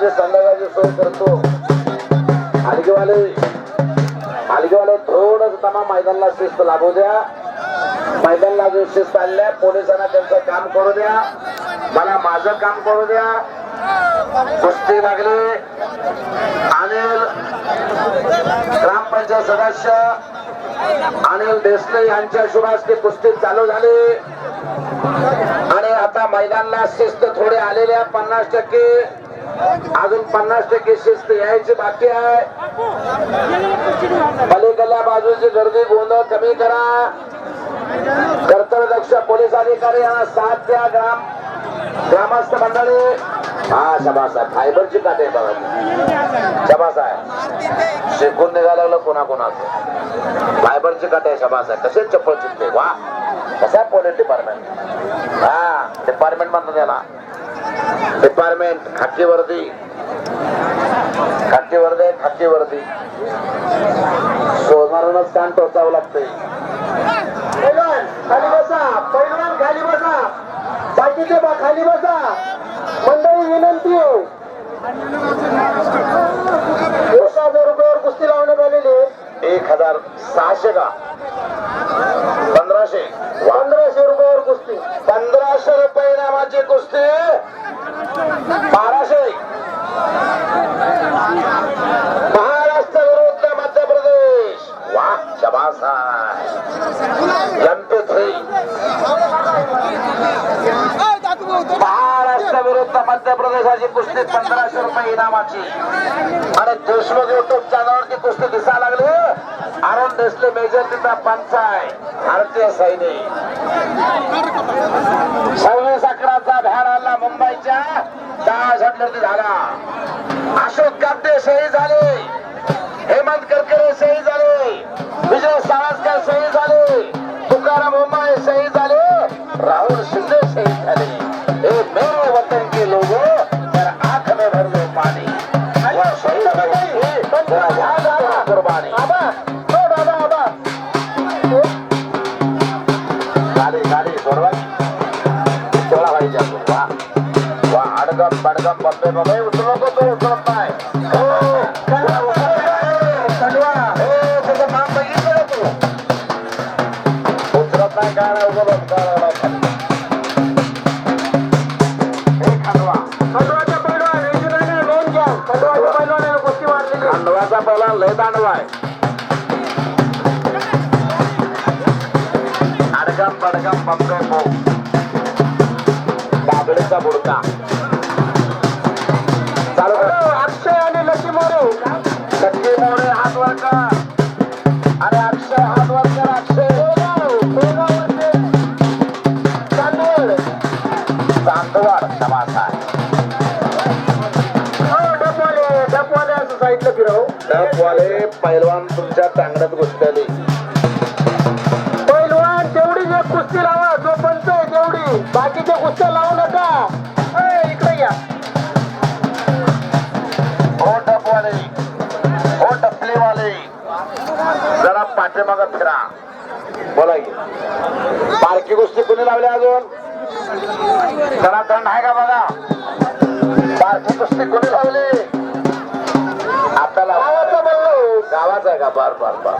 सकाळचे संध्याकाळची सोय करतो. हलगीवाले हलगीवाले थोडंच त्यांना मैदानाला शिस्त लागू द्या. मैदानाला जो शिस्त आणल्या पोलिसांना त्यांचं काम करू द्या. मला माझं काम करू द्या. कुस्ती लागले अनिल ग्रामपंचायत सदस्य अनिल देसले यांच्या शुभास्ते कुस्ती चालू झाली. आणि आता मैदानाला शिस्त थोडे आलेल्या पन्नास टक्के. अजून पन्नास टक्के शिस्त यायची बाकी आहे. पलीकडल्या बाजूची गर्दी गोंधळ कमी करा. कर्तव्यदक्ष पोलीस अधिकारी यांना साथ द्या ग्राम ग्रामस्थ मंडळी. हा शबास फायबरची काटे बघा. शबास आहे शिकून निघायला लागलं कोणा कोणाचं फायबरची काटे आहे कसे चप्पल चिपले वा. कसा पोलीस डिपार्टमेंट हा डिपार्टमेंट म्हणतात त्याला डिपार्टमेंट खाकी वर्दी खाकी वर्दी खाकी वर्दी सोनारूनच कान टोचावं लागतंय. पैलवान खाली बसा. पैलवान खाली बसा. बाकीचे बा खाली बसा. मंडळी विनंती. आहे एक हजार रुपयावर कुस्ती लावण्यात आहे. एक हजार सहाशे का? पंधराशे. पंधराशे रुपयावर कुस्ती. पंधराशे रुपये नावाची कुस्ती. बाराशे. महाराष्ट्र विरुद्ध मध्य प्रदेश वा शबासा महाराष्ट्र विरुद्ध मध्य प्रदेशाची कुस्ती पंधराशे रुपये इनामाची. आणि देशमुख युट्यूब चॅनलवरती कुस्ती दिसायला लागली. अरुण मेजर तिथं पंचाय भारतीय सैनिक. सव्वीस अकराचा भ्यार आला मुंबईच्या दहा झटलती झाला. अशोक कापडे शहीद झाले. हेमंत करकरे शहीद झाले. विजय सावरकर खांडवाचा पहिला लय दांडवा आहे अडगम बडगम बंबे बो बाबडीचा बुडका चालू कर. अक्षय आणि लक्ष्मी मोरे लक्ष्मी मोरे हात वर कर डबवाले पैलवान तुमच्या चांगल्यात घुसलेले. पैलवान तेवढीच एक कुस्ती लावा जो पंच आहे तेवढी. बाकीच्या कुस्त्या लावू नका. इकडे या. हो डबवाले हो डबलेवाले जरा पाठीमाग फिरा. बोला बारकी गोष्टी कोणी लावली अजून? जरा थंड आहे का बघा? बारकी कुस्ती कोणी लावली? गावाचा का बार बार बार.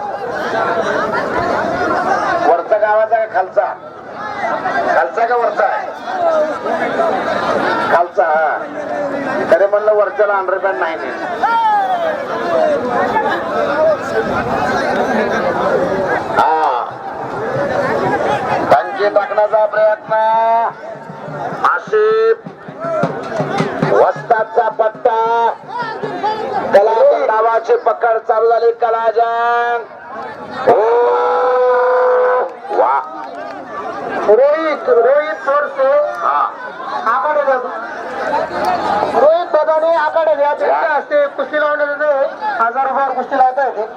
वरचा गावाचा का खालचा? खालचा का वरचा खालचा हा. तरी म्हणलं वरच्याला अंडरपॅन्ट नाही हा. टंकी टाकण्याचा प्रयत्न. आशिफ वस्ताचा पट्टा त्याला नावाचे पक्के आकाड चालू झाले कलाजंग. ओ वा. रोहित रोहित आखाडे जातो रोहित दादाने घ्या त्यांच्या हस्ते कुस्ती लावण्याचं हजार रुपयावर कुस्ती लावता येते.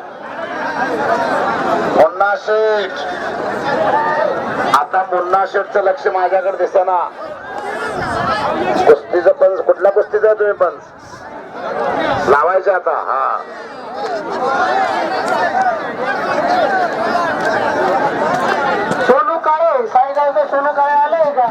मुन्ना शेठ. आता मुन्ना शेठचं लक्ष माझ्याकडे दिसना. कुस्तीचं पंच कुठल्या कुस्तीचा तुम्ही पंच लावायचं आता हा. सोनू काळे साईगावचे सोनू काळे आले का?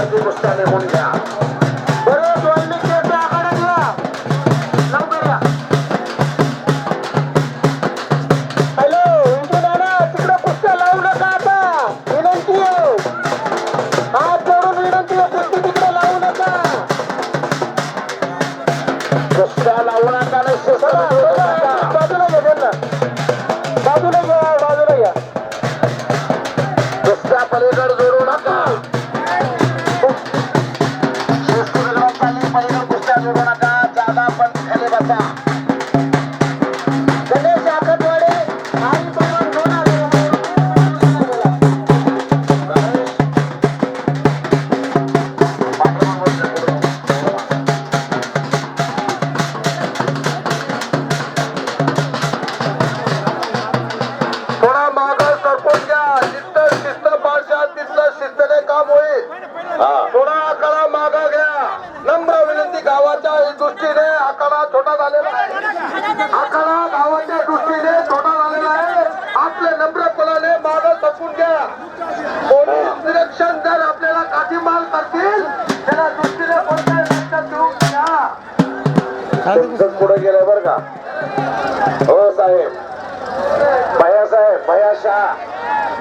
जागेवरती कुस्त्या घ्या लवकर या हॅलो दादा तिकडे कुस्त्या लावू नका आता विनंती आहे हात जोडून विनंती आहे तिकडे लावू नका कुस्त्या लावू नका शिस्त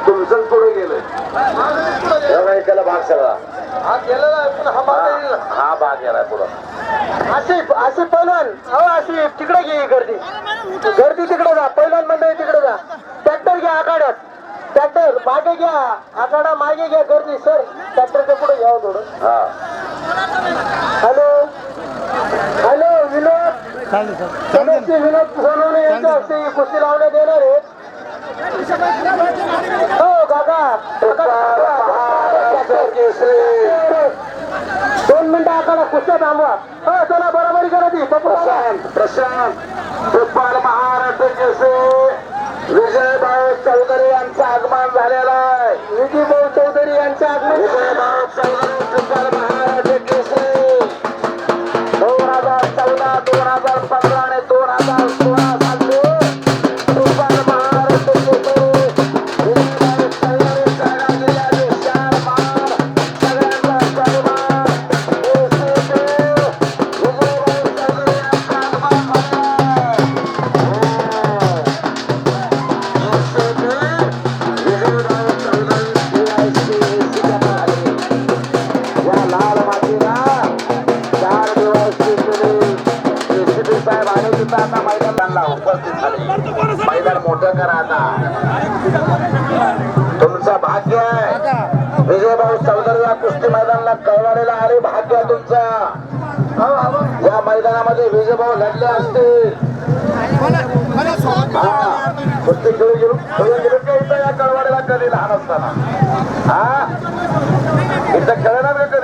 तुमचं पुढे गेलंय बाईकाला भाग सगळा. हा गेलेला आहे पण हा मागे येईल. हा भाग गेलाय पुढं. आसिफ आसिफ पैलवान. हो आसिफ तिकडे घे गर्दी. गर्दी तिकडे जा. पैलवान मंडळी तिकडे जा. ट्रॅक्टर घ्या आखाड्यात. ट्रॅक्टर मागे घ्या. आखाडा मागे घ्या गर्दी सर. ट्रॅक्टरच्या पुढे घ्या हो थोडं. हा. हॅलो? हॅलो विनोद? विनोद सोनवणे यांच्या हस्ते ही कुस्ती लावण्यात येणार आहे. हो काका. दोन मिनिटं आखाडा कुस्त्या थांबवा. हो चला बरोबरी करा ती. प्रशांत प्रशांत. फुटबॉल महाराष्ट्र केसरी. विजयभाऊ चौधरी यांचं आगमन झालेलं आहे. विजय भाऊ चौधरी यांच्या आगमन विजयभाऊ चौधरी फुटबॉल महाराष्ट्र केसरी. दोन हजार चौदा दोन हजार पंधरा कुस्ती खेळू गेलो. खेळू गेलो. का इथं या कळवाडीला कधी लहान असताना. हा? इथं खेळणार का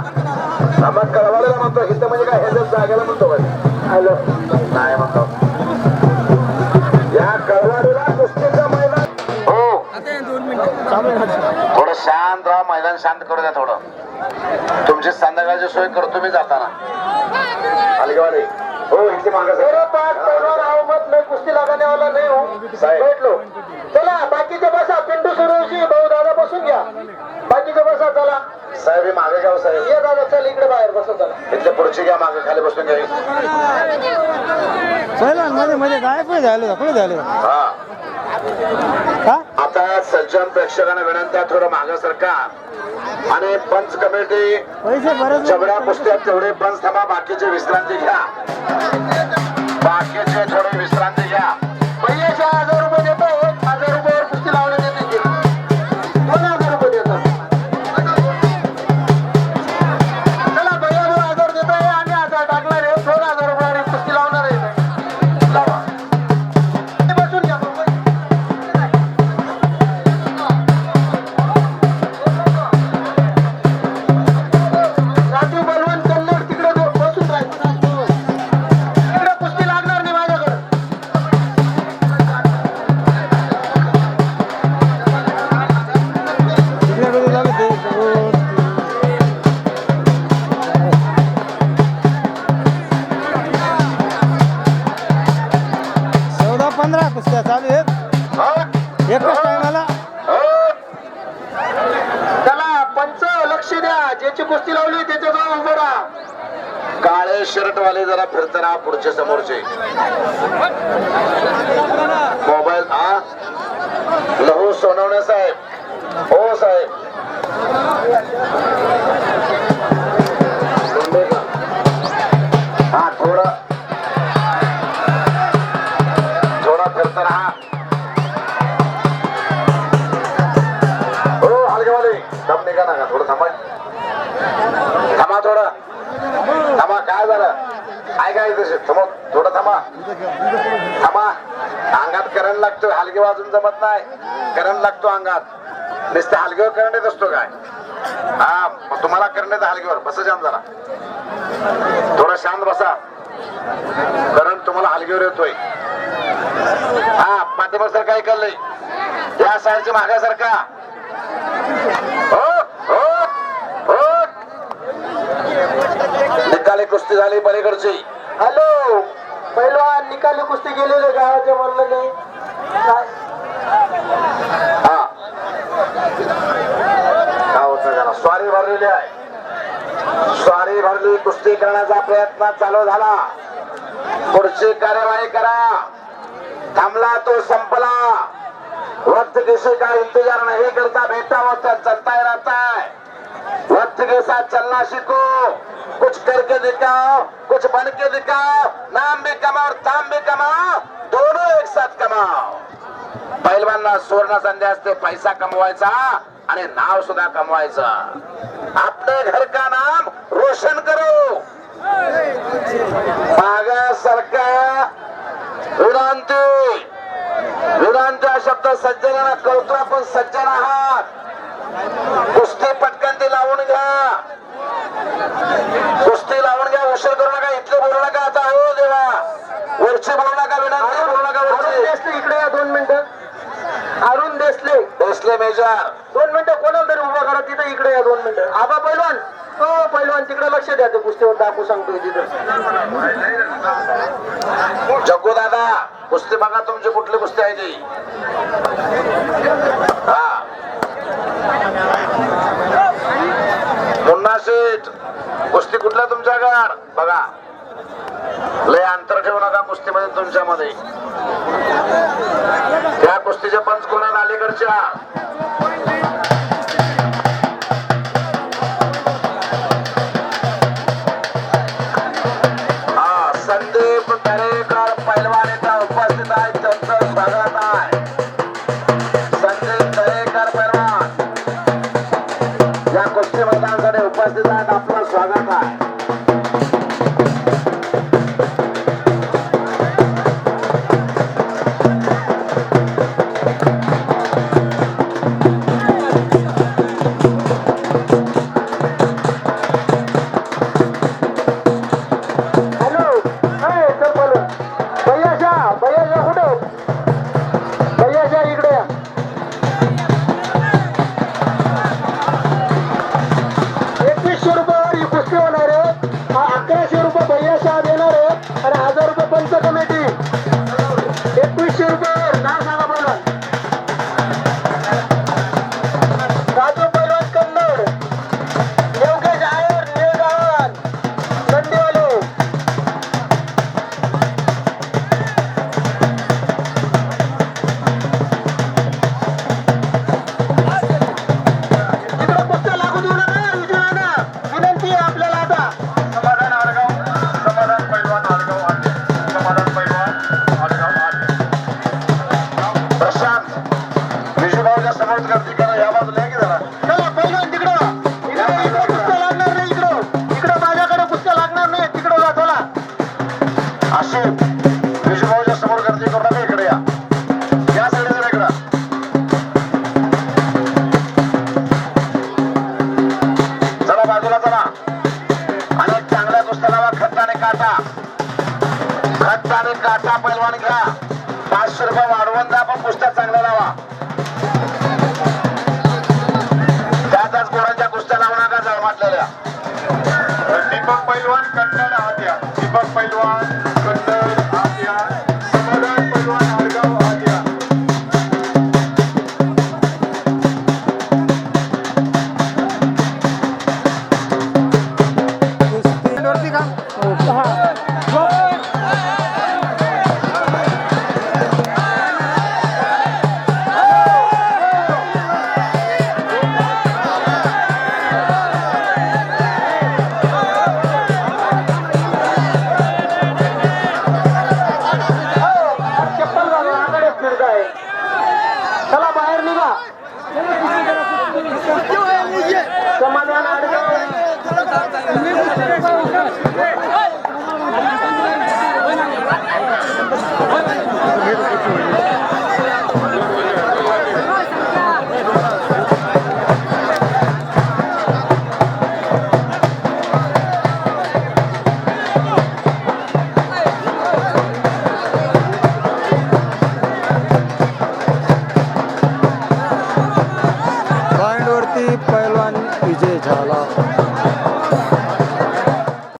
हा, मग कळवाडीला म्हणतो हिथं म्हणजे काय हे जागेला म्हणतो. हॅलो. नाही म्हणतो. या कळवाडीला कुस्तीचं मैदान. हो. थोडं शांत राहा मैदान शांत करू द्या थोडं. तुमची संध्याकाळची सोय करतो मी जाताना. अलगवाडे हो इथे मागे कुस्ती लगाने वाला नहीं हूँ. साहेब. बैठ लो चला बाकीचे साहेब हे मागे घ्या हो साहेब. ये दादा चल इकडे बाहेर बसा चला. इथले पुढची घ्या मागे खाली बसून घ्या. पहिलं मध्ये मध्ये काय पुढे झालं पुढे झालं. हा. का आता सज्जन प्रेक्षकांना विनंती आहे थोडं मागे सरका. आणि पंच कमिटी पैसे बरंच जेवढ्या कुस्त्या तेवढे पंच थांबा बाकीचे विश्रांती घ्या. बाकीचे थोडे विश्रांती घ्या. पैसे लक्ष द्या. ज्याची कुस्ती लावली त्याच्याजवळ उभं राहा. काळे शर्ट वाले जरा फिरताना राहा पुढचे समोरचे. मोबाईल हा? लहू सोनवणे साहेब. हो साहेब. हा थोडं. थोडा फिरत राहा दम ना का? थोडं थांबा. थांबा थोडं. थांबा काय झालं? काय काय तसे थांबा थोडं थांबा. थांबा. अंगात करंट लागतो हलगे वाजून जमत नाही. करंट लागतो अंगात. नुसते हलगेवर करंट येत असतो काय? हा मग तुम्हाला करंट येतं हलगेवर. बस शांत झाला थोडा शांत बसा. करंट तुम्हाला हलगेवर येतोय. हा पाठीमाग काय कळलंय या साईडच्या मागासारखा हो. निकाली कुस्ती झाली पलीकडची. हॅलो पहिलवान निकाली कुस्ती गेलेले गावाच्या म्हणलं नाही? हा. जरा स्वारी भरलेली आहे. स्वारी भरली कुस्ती करण्याचा प्रयत्न चालू झाला. पुढची कार्यवाही करा. थांबला तो संपला. वक्त किसी का इंतजार नहीं करता बेटा वो तो चलता ही रहता है वक्त के साथ चलना सीखो कुछ करके दिखाओ कुछ बन के दिखाओ. नाम भी कमाओ और दाम भी कमाओ दोनों एक साथ कमाओ. पैलवांना सुवर्ण संधी असते पैसा कमवायचा आणि नाव सुद्धा कमवायचं. आपले घर का नाम? रोशन करो. मागा विनंती विनंती. हा शब्द सज्जनाला कळतो आपण सज्जन आहात. कुस्ती पटकन ती लावून घ्या. कुस्ती लावून घ्या उशीर करू नका इथले बोलू नका आता. हो देवा. वरची बोलू नका विनंती बोलू नका वरची. देसले इकडे या दोन मिनिटं. अरुण देसले. भोसले मेजर. दोन मिनिटं कोणाला तरी उभा करा तिथं इकडे या दोन मिनिटं. आबा पैलवान हो पैलवान तिकडे लक्ष द्या ते कुस्तीवर दाखवू सांगतोय तिथं. जग्गू दादा. कुस्ती बघा तुमची कुठली कुस्ती आहे ती. हा. मुन्ना सीट कुस्ती कुठल्या तुमच्याकडे बघा. लय अंतर ठेवू नका कुस्तीमध्ये तुमच्यामध्ये. त्या कुस्तीच्या पंच कोणाला अलीकडच्या.